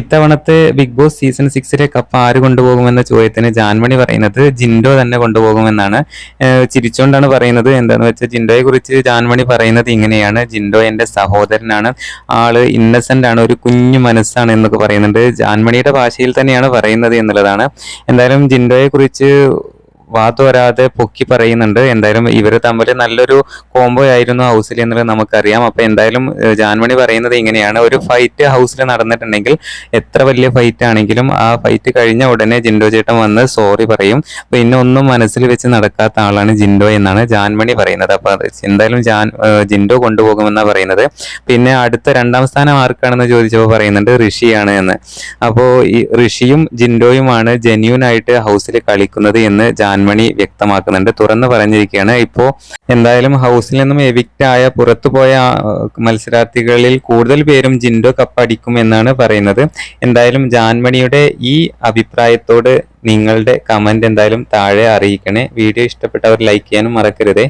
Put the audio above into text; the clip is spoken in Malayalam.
ഇത്തവണത്തെ ബിഗ് ബോസ് സീസൺ സിക്സിലെ കപ്പ് ആര് കൊണ്ടുപോകുമെന്ന ചോദ്യത്തിന് ജാൻമണി പറയുന്നത് ജിൻഡോ തന്നെ കൊണ്ടുപോകുമെന്നാണ്. ചിരിച്ചുകൊണ്ടാണ് പറയുന്നത്. എന്താണെന്ന് വെച്ചാൽ ജിൻഡോയെ കുറിച്ച് ജാൻമണി പറയുന്നത് ഇങ്ങനെയാണ്. ജിൻഡോ എന്റെ സഹോദരനാണ്. ആൾ ഇന്നസെന്റ് ആണ്. ഒരു കുഞ്ഞു മനസ്സാണ് എന്നൊക്കെ പറയുന്നുണ്ട്. ജാൻമണിയുടെ ഭാഷയിൽ തന്നെയാണ് പറയുന്നത് എന്നുള്ളതാണ്. എന്തായാലും ജിൻഡോയെ കുറിച്ച് വാതോരാതെ പൊക്കി പറയുന്നുണ്ട്. എന്തായാലും ഇവർ തമ്മിൽ നല്ലൊരു കോംബോ ആയിരുന്നു ഹൗസിൽ എന്നുള്ളത് നമുക്കറിയാം. അപ്പൊ എന്തായാലും ജാൻമണി പറയുന്നത് ഇങ്ങനെയാണ്. ഒരു ഫൈറ്റ് ഹൗസിൽ നടന്നിട്ടുണ്ടെങ്കിൽ എത്ര വലിയ ഫൈറ്റ് ആണെങ്കിലും ആ ഫൈറ്റ് കഴിഞ്ഞ ഉടനെ ജിൻഡോ ചേട്ടൻ വന്ന് സോറി പറയും. പിന്നെ ഒന്നും മനസ്സിൽ വെച്ച് നടക്കാത്ത ആളാണ് ജിൻഡോ എന്നാണ് ജാൻമണി പറയുന്നത്. അപ്പൊ എന്തായാലും ജാൻ ജിൻഡോ കൊണ്ടുപോകുമെന്നാണ് പറയുന്നത്. പിന്നെ അടുത്ത രണ്ടാം സ്ഥാനം ആർക്കാണെന്ന് ചോദിച്ചപ്പോൾ പറയുന്നുണ്ട് ഋഷിയാണ് എന്ന്. അപ്പോൾ ഈ ഋഷിയും ജിൻഡോയുമാണ് ജെന്യൂൻ ആയിട്ട് ഹൗസിൽ കളിക്കുന്നത് എന്ന് ജാൻമണി വ്യക്തമാക്കുന്നുണ്ട്. തുറന്നു പറഞ്ഞിരിക്കുകയാണ്. ഇപ്പോൾ എന്തായാലും ഹൗസിൽ നിന്നും എവിക്റ്റ് ആയ പുറത്തുപോയ പോയ മത്സരാർത്ഥികളിൽ കൂടുതൽ പേരും ജിൻഡോ കപ്പ് അടിക്കും എന്നാണ് പറയുന്നത്. എന്തായാലും ജാൻമണിയുടെ ഈ അഭിപ്രായത്തോട് നിങ്ങളുടെ കമന്റ് എന്തായാലും താഴെ അറിയിക്കണേ. വീഡിയോ ഇഷ്ടപ്പെട്ടവർ ലൈക്ക് ചെയ്യാനും മറക്കരുതേ.